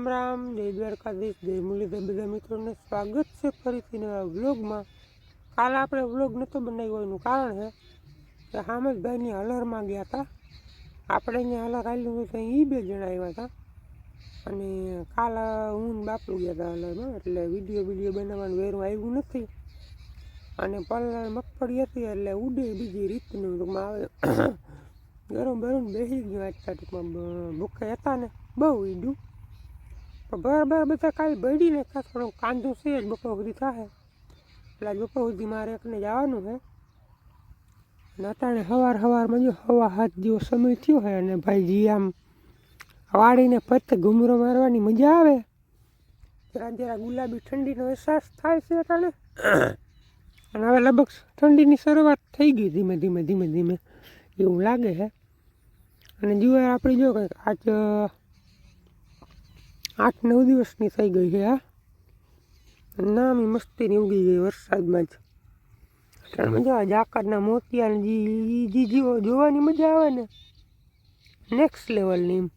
રામ રામ, જય દ્વારકાધીશ, જય મુરલીધર, બધા મિત્રોને સ્વાગત છે ફરીથી નવા વ્લોગમાં. કાલે આપણે વ્લોગ નહોતો બનાવ્યો, એનું કારણ છે કે હામદભાઈની હલરમાં ગયા હતા આપણે અહીંયા હલર આવેલું હતું ત્યાં એ બે જણા આવ્યા હતા અને કાલે હું બાપુ ગયા હતા હલરમાં એટલે વીડિયો વીડિયો બનાવવાનું વેરું આવ્યું નથી. અને પલર મગફળી હતી, એટલે ઉડે બીજી રીતનું ટૂંકમાં આવે ગરમ ગરમ બેસી ગયો આજતા ટૂંકમાં ભૂખે હતા ને, બહુ ઈડું. પણ બરાબર બધા કાલે બળીને ખાસ થોડું કાંદું છે જ બપોર સુધી થાય. એટલે આજ બપોર સુધી મારે એકને જવાનું છે. અને અત્યારે સવાર સવારમાં જો હવા હાથ જેવો સમય થયો હોય અને ભાઈજી આમ વાળીને પત્તે ઘૂમરો મારવાની મજા આવે. જરા જરા ગુલાબી ઠંડીનો અહેસાસ થાય છે અટાણે અને હવે લગભગ ઠંડીની શરૂઆત થઈ ગઈ ધીમે ધીમે ધીમે ધીમે. એવું લાગે છે. અને જુવાર આપણે જો કંઈક આજ આઠ નવ દિવસની થઈ ગઈ છે, હા. નામી મસ્તીની ઉગી ગઈ વરસાદમાં જ. એટલે મજા આવે જાકરના મોતિયા જી જીવો જોવાની મજા આવે ને. નેક્સ્ટ લેવલની એમ.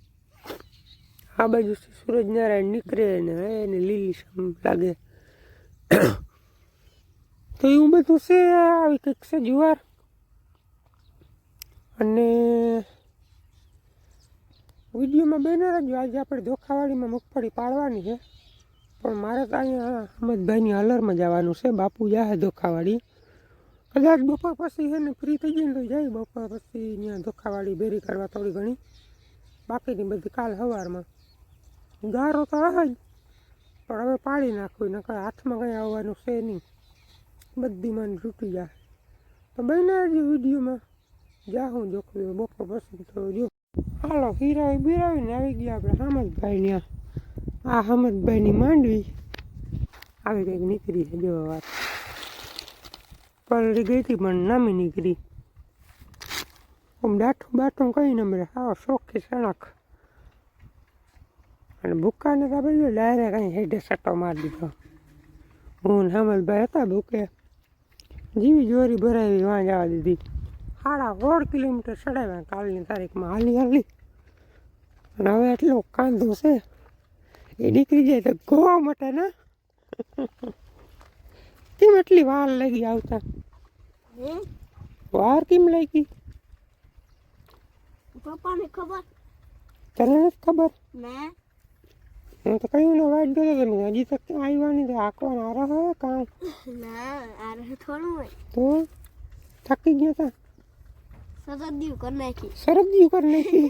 આ બાજુ સૂરજનારાયણ નીકળે ને એને લીલી લાગે. તો એવું બધું છે, આવી કંઈક છે જુવાર. અને વિડીયોમાં બેનર જ આજે આપણે ધોખાવાળીમાં મગફળી પાડવાની છે. પણ મારે તો અહીંયા અહમદભાઈની હલરમાં જવાનું છે, બાપુ જાહે ધોખાવાળી. કદાચ બપોર પછી છે ને ફ્રી થઈ જાય ને તો જાય, બપોર પછી ત્યાં ધોખાવાળી ભેરી કરવા થોડી ઘણી. બાકીની બધી કાલ સવારમાં ગારો તો આવે પણ હવે પાડી નાખવું નકર હાથમાં કંઈ આવવાનું છે નહીં. બધી મને તૂટી જાય. તો બન્યા જ વિડીયોમાં. જા હું જોખવી બપોર પછી તો જો હાલો હીરાવી બિરાવીને આવી ગયા આપણે હામદભાઈ ત્યાં આ હમદભાઈની માંડવી આવી કંઈક નીકળી છે જો વાત. પલળી ગઈ હતી, પણ નામી નીકળી. આમ દાઠું બાઠું કઈ નંબરે આવો, શોખી સણક અને ભૂકાને તો આપણે ડાયરેક્ટ અહીં હેડે સટ્ટો મારી દીધો. હું હામદભાઈ હતા ભૂકે. જીવી જોરી ભરાવી વાં જવા દીધી. સાડા સોળ કિલોમીટર ચડાવ્યા કાલની તારીખમાં હાલી હાલી. અને હવે એટલો કાંધો છે એ નીકળી જાય તો ગોવા માટે ને. કેમ એટલી વાર લાગી આવતા? વાર કેમ લાગી? પપ્પાને ખબર? તને નથી ખબર? ના. હું તો કહ્યું ને વાટ જોતો તમે હજી તક તો આવ્યા નહીં તો આંકવાના આરા હવે કામ ના આ રહે થોડું હોય. તો થાકી ગયા તા? દીવ કરી નાખી શરદી કરી નાખી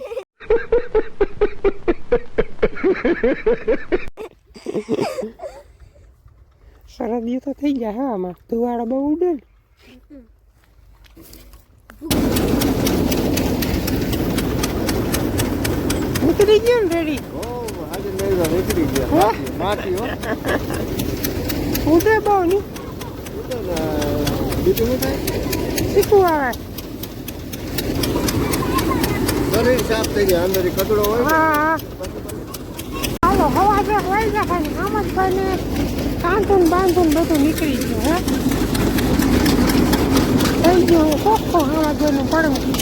શરદી તો થઈ ગયા હા આમાં. ધુવાડો બહુ ઉડે ને. ઉતરી ગયો ને રેડી. ઉડે બહુ ની. બીજું શું આવે. શરીર સાફ થઈ ગયા અંદર કચરો હોય ને, હાલો હવા જે હોય જાય ભાઈ આમ જ ભાઈને કાંતું બાંધું બધું નીકળી ગયું હે. થઈ ગયું કોખો હવા જેનું પડવું ને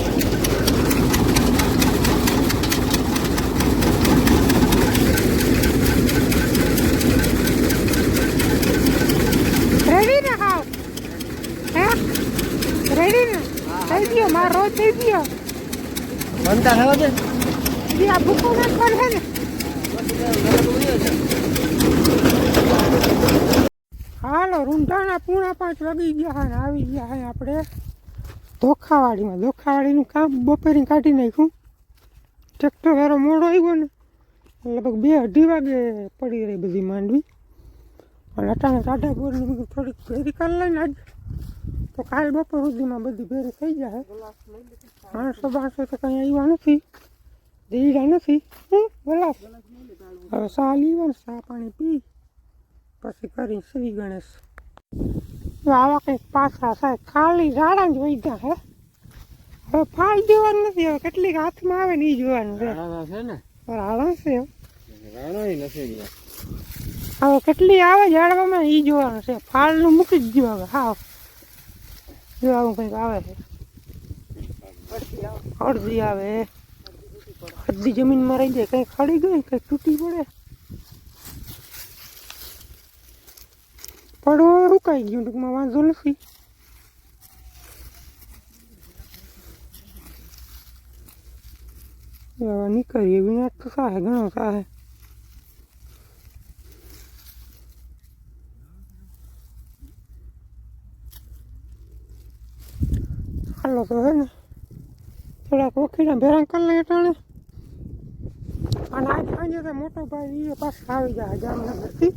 રેડી ને? થઈ ગયો મારો રોજ થઈ ગયો. બનતા થવા દે. હાલો રૂંઢાના પૂણા પાંચ વાગી ગયા ને આવી ગયા હા આપણે ધોખાવાડીમાં. ધોખાવાડીનું કામ બપોરે કાઢી નાખ્યું. ટ્રેક્ટર વાળો મોડો આવ્યો ને, લગભગ બે અઢી વાગે પડી રહી બધી માંડવી. અને અટાણે સાઢા બોરની થોડીક ફેરી કરી લઈને આજ તો કાલ બપોર સુધીમાં બધી ભેરી થઈ જાય માણસો બાણસો તો કંઈ આવ્યા નથી. દીડા નથી. બોલા હવે સા લીવાનું ને સા પાણી પી. પછી કરી શ્રી ગણેશ. આવા કંઈક પાછા થાય ખાલી ઝાડા જ વૈધા હે. હવે ફાળ દેવાનું નથી. હવે કેટલીક હાથમાં આવે ને એ જોવાનું છે રાણા છે હો. હવે કેટલી આવે ઝાડવામાં એ જોવાનું છે. ફાળનું મૂકી જ દો હવે. હાવ. જો આવું કંઈક આવે છે. અડધી આવે. અડધી જમીનમાં રહી જાય, કંઈક ખડી ગઈ કંઈ તૂટી પડે. પડવો રોકાઈ ગયું, ટૂંકમાં વાંધો નથી. નીકળીએ, વિનાશ તો સાહે ઘણો સાહે હાલો તો હે ને. થોડાક વખીના ભેરાં કરી લઈએ ટાણે. અને આજ સાંજે તો મોટો ભાઈ એ પાછો આવી જાય, જામનગરથી.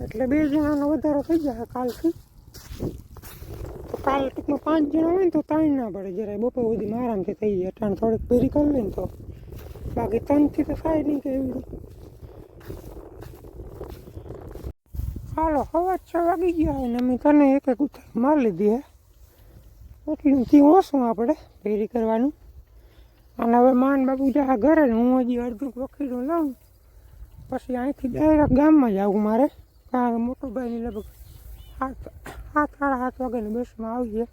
એટલે બે જણાનો વધારો થઈ જાય કાલથી. તો કાલ ટૂંકમાં પાંચ જણા હોય ને તો તાણ ના પડે જરાય. બપોર સુધીમાં આરામથી થઈ જાય. અટાણ થોડીક ભેરી કરી લે ને તો. બાકી ત્રણથી તો થાય નહીં કે એવી. રીતે હાલો, હવા છ વાગી ગયા અને અમે તને એક એક ઉથાર મારી લીધી હે. એટલું થી ઓછું આપણે ભેરી કરવાનું. અને હવે માન બાપુ જા ઘરે હું હજી અડધું વખીડું લઉં પછી અહીંથી ડાયરેક્ટ ગામમાં જ આવું મારે. કારણ કે મોટો ભાઈની લગભગ સાત સાત, સાડા સાત વાગ્યાની બસમાં આવીએ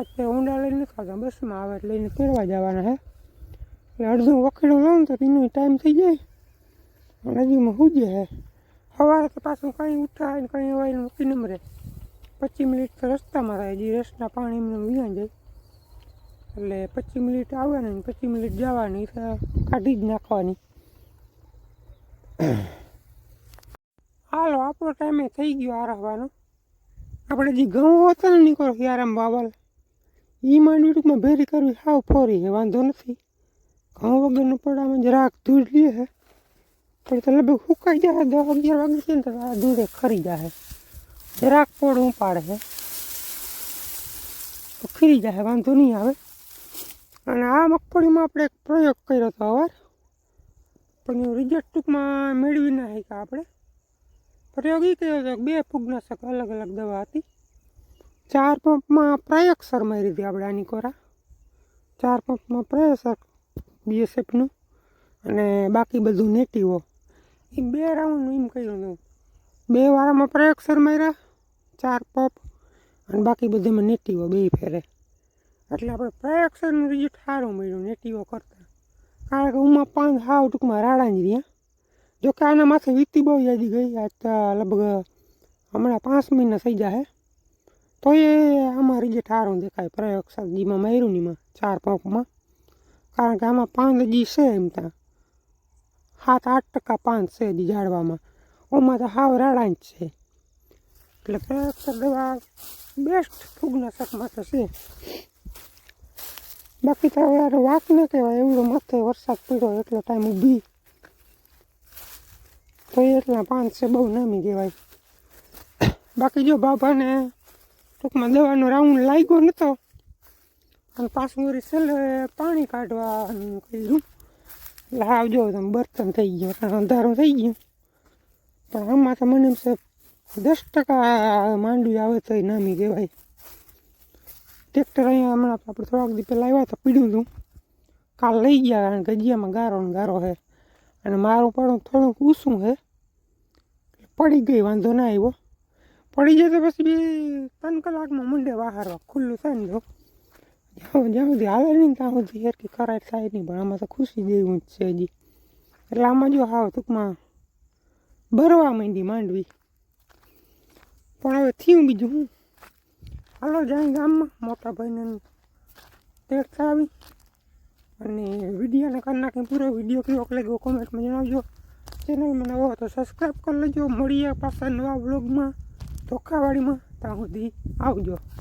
અત્યારે ઊંડા લઈને નથી આવતા. બસમાં આવે એટલે એને ફેરવા જવાના હે એટલે અડધું વખીડું લઉં તો એનો ટાઈમ થઈ જાય. અને હજી હે સવારે તો પાછું કંઈ ઉઠાય ને કંઈ હોય ને મૂકી નમરે પચીસ મિનિટ તો રસ્તામાં થાય, હજી રસના પાણી એમને વિયા જાય એટલે પચીસ મિનિટ આવવાની ને પચીસ મિનિટ જવાની કાઢી જ નાખવાની. હાલો, આપણો ટાઈમે થઈ ગયો આરાવાનો આપણે જે ઘઉં હતા ને નીકળો આરામ બાવલ. એ માંડવી ટૂંકમાં ભેરી કરવી સાવ ફોરી છે, વાંધો નથી. ઘઉં વગરનું પડામાં જરાક ધૂળ લે છે પણ તો લગભગ સુકાઈ જાય, દસ અગિયાર વાગે છે ને તો ધૂળે ખરી જાય. જરાક પોળું પાડે છે. તો ખીરી જાય, વાંધો નહીં આવે. અને આ મગફળીમાં આપણે એક પ્રયોગ કર્યો હતો અવાર પણ એનું રિઝલ્ટ ટૂંકમાં મેળવી ના શક્યા આપણે. પ્રયોગ એ કર્યો હતો બે ફૂગનાશક અલગ અલગ દવા હતી. ચાર પંપમાં પ્રયોગસર મારી હતી આપણે આની કોરા. ચાર પંપમાં પ્રયોગસર બીએસએફનું અને બાકી બધું નેટિવો. એ બે રાઉન્ડ એમ કર્યું હતું. બે વારામાં પ્રયોગસર માર્યા. ચાર પોપ. અને બાકી બધામાં નેટિવો બે ફેરે. એટલે આપણે પ્રયાક્ષરનું રિઝલ્ટ સારું મળ્યું નેટિવો કરતાં. કારણ કે ઉમાં પાંચ હાવ ટૂંકમાં રાડા જ રહ્યા. જોકે આના માથે વીતી બહુ યાદી ગઈ. આ લગભગ હમણાં પાંચ મહિના થઈ જાય તો એ આમાં રિઝલ્ટ સારું દેખાય પ્રયોગશાળામાં માર્યું ને ચાર પંપમાં. કારણ કે આમાં પાંચ હજી છે એમ ત્યાં. સાત, આઠ ટકા પાંચ છે હજી ઝાડવામાં. ઓમાં તો હાવ રાડા જ છે. એટલે પ્રયોગશાળ દવા બેસ્ટ ફૂગનાશકમાં તો છે. બાકી તો હવે વાત ન કહેવાય, એવડો મથે વરસાદ પડ્યો એટલો ટાઈમ ઊભી. તો એટલા પાંચ છે, બહુ નામી કહેવાય. બાકી જો બાબાને ટૂંકમાં દવાનો રાઉન્ડ લાગ્યો નહોતો અને પાછું વળી છેલ્લે પાણી કાઢવાનું કર્યું. એટલે આવજો તમે બર્તન થઈ ગયો કારણ અંધારું થઈ ગયું. પણ આમાં તો મને એમ છે દસ ટકા માંડવી આવે તો નામી કહેવાય. ટ્રેક્ટર અહીંયા હમણાં આપણે થોડાક દી પહેલાં આવ્યા તો પીડ્યું હતું કાલ લઈ ગયા કારણ કે ગજિયામાં ગારો ને ગારો છે અને મારું પડું થોડુંક ઊંચું છે પડી ગઈ, વાંધો ના આવ્યો. પડી જાય તો પછી બે ત્રણ કલાકમાં મંડે વાહારવા ખુલ્લું થાય ને જો. જ્યાં જ્યાં સુધી હાલે નહીં ત્યાં સુધી હેરકી કરાય થાય નહીં. પણ આમાં તો ખુશી જેવું જ છે હજી. એટલે આમાં જો હાવ ટૂંકમાં ભરવા માંડી માંડવી. પણ હવે થયું બીજું હું હાલો જાય ગામમાં, મોટા ભાઈને તેડ આવી. અને વિડીયોને કરી નાખી પૂરો વીડિયો કેવો લાગ્યો કોમેન્ટમાં જણાવજો. ચેનલ મને હોય તો સબસ્ક્રાઈબ કરી લેજો. મળીએ પાછા નવા વ્લોગમાં ધોખાવાડીમાં. ત્યાં સુધી આવજો.